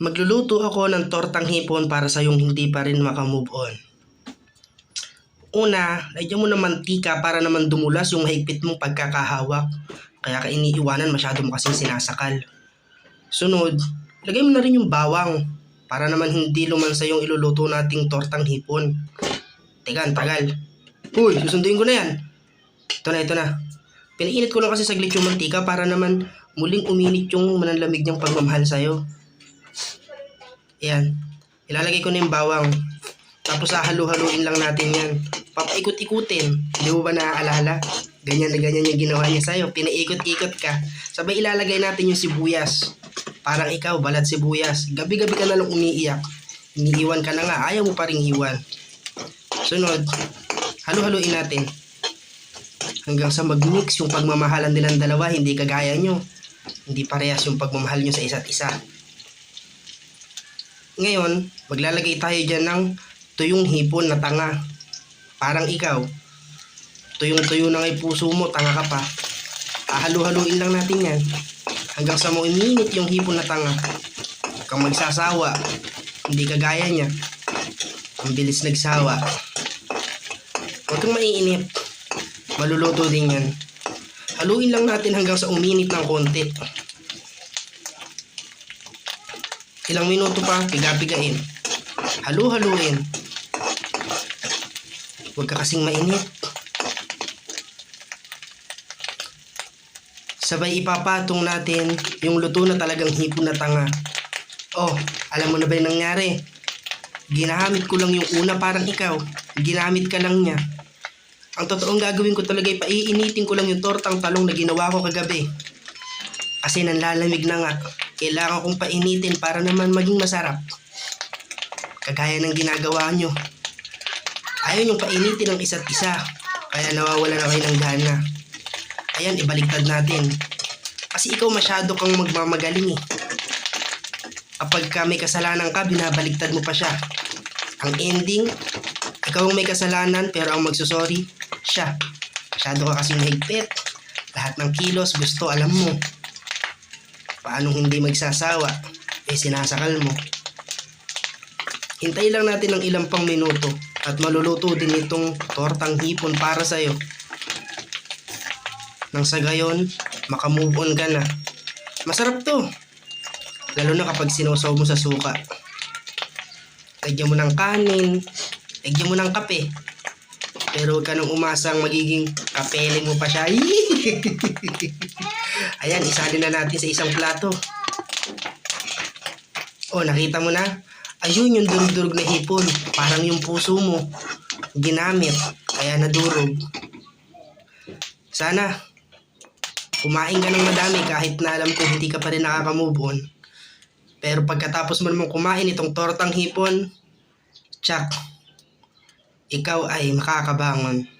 Magluluto ako ng tortang hipon para sa yung hindi pa rin makamove on. Una, lagyan mo ng mantika para naman dumulas yung mahigpit mong pagkakahawak. Kaya ka iniiwanan masyado mo kasing sinasakal. Sunod, lagay mo na rin yung bawang para naman hindi lumansa yung iluluto nating tortang hipon. Teka, tagal. Uy, susunduin ko na yan. Ito na, ito na. Pinainit ko lang kasi saglit yung mantika para naman muling uminit yung mananlamig niyang pagmamahal sa'yo. Ayan. Ilalagay ko na yung bawang. Tapos hahalu-haluin lang natin yan. Papaikot-ikutin. Hindi mo ba naaalala? Ganyan na ganyan yung ginawa niya sa'yo. Pinaikot-ikot ka. Sabay ilalagay natin yung sibuyas. Parang ikaw, balat sibuyas. Gabi-gabi ka na lang umiiyak. Iniiwan ka na nga. Ayaw mo pa ring iwan. Sunod, halu-haluin natin. Hanggang sa mag-mix yung pagmamahalan nilang dalawa, hindi kagaya nyo. Hindi parehas yung pagmamahal nyo sa isa't isa. Ngayon, maglalagay tayo dyan ng tuyong hipon na tanga. Parang ikaw. Tuyong-tuyo na ngay puso mo, tanga ka pa. Ahalu-haluin lang natin yan. Hanggang sa mo iminit yung hipon na tanga. Huwag magsasawa. Hindi kagaya niya. Ang bilis nagsawa. Huwag kang maiinip. Maluluto din yan. Haluin lang natin hanggang sa uminit ng konti. Ilang minuto pa, piga-pigain. Halu-haluin. Huwag ka kasing mainit. Sabay ipapatong natin yung luto na talagang hipon na tanga. Oh, alam mo na ba yung nangyari? Ginamit ko lang yung una parang ikaw. Ginamit ka lang niya. Ang totoong gagawin ko talaga ay paiinitin ko lang yung tortang talong na ginawa ko kagabi. Kasi nanlalamig na nga. Kailangan kong painitin para naman maging masarap. Kagaya ng ginagawa nyo. Ayaw yung painitin ng isa't isa. Kaya nawawala na kayo ng gana. Ayan, ibaliktad natin. Kasi ikaw masyado kang magmamagaling eh. Kapag ka may kasalanan ka, binabaliktad mo pa siya. Ang ending, ikaw ang may kasalanan pero ang magsusorry, siya. Masyado ka kasing higpit. Lahat ng kilos, gusto, alam mo. Paano hindi magsasawa? Eh, sinasakal mo. Hintay lang natin ng ilang pang minuto at maluluto din itong tortang hipon para sa'yo. Nang sa gayon, makamove on ka na. Masarap to. Lalo na kapag sinusaw mo sa suka. Lagyan mo ng kanin, lagyan mo ng kape. Pero huwag ka nang umasang magiging kapeling mo pa siya. Ayan, isalin na natin sa isang plato. Oh, nakita mo na? Ayun yung durug-durug na hipon. Parang yung puso mo. Ginamit. Kaya nadurog. Sana, kumain ka ng madami kahit na alam ko hindi ka pa rin nakaka-move on. Pero pagkatapos mo naman kumain itong tortang hipon, tsak, ikaw ay makakabangon.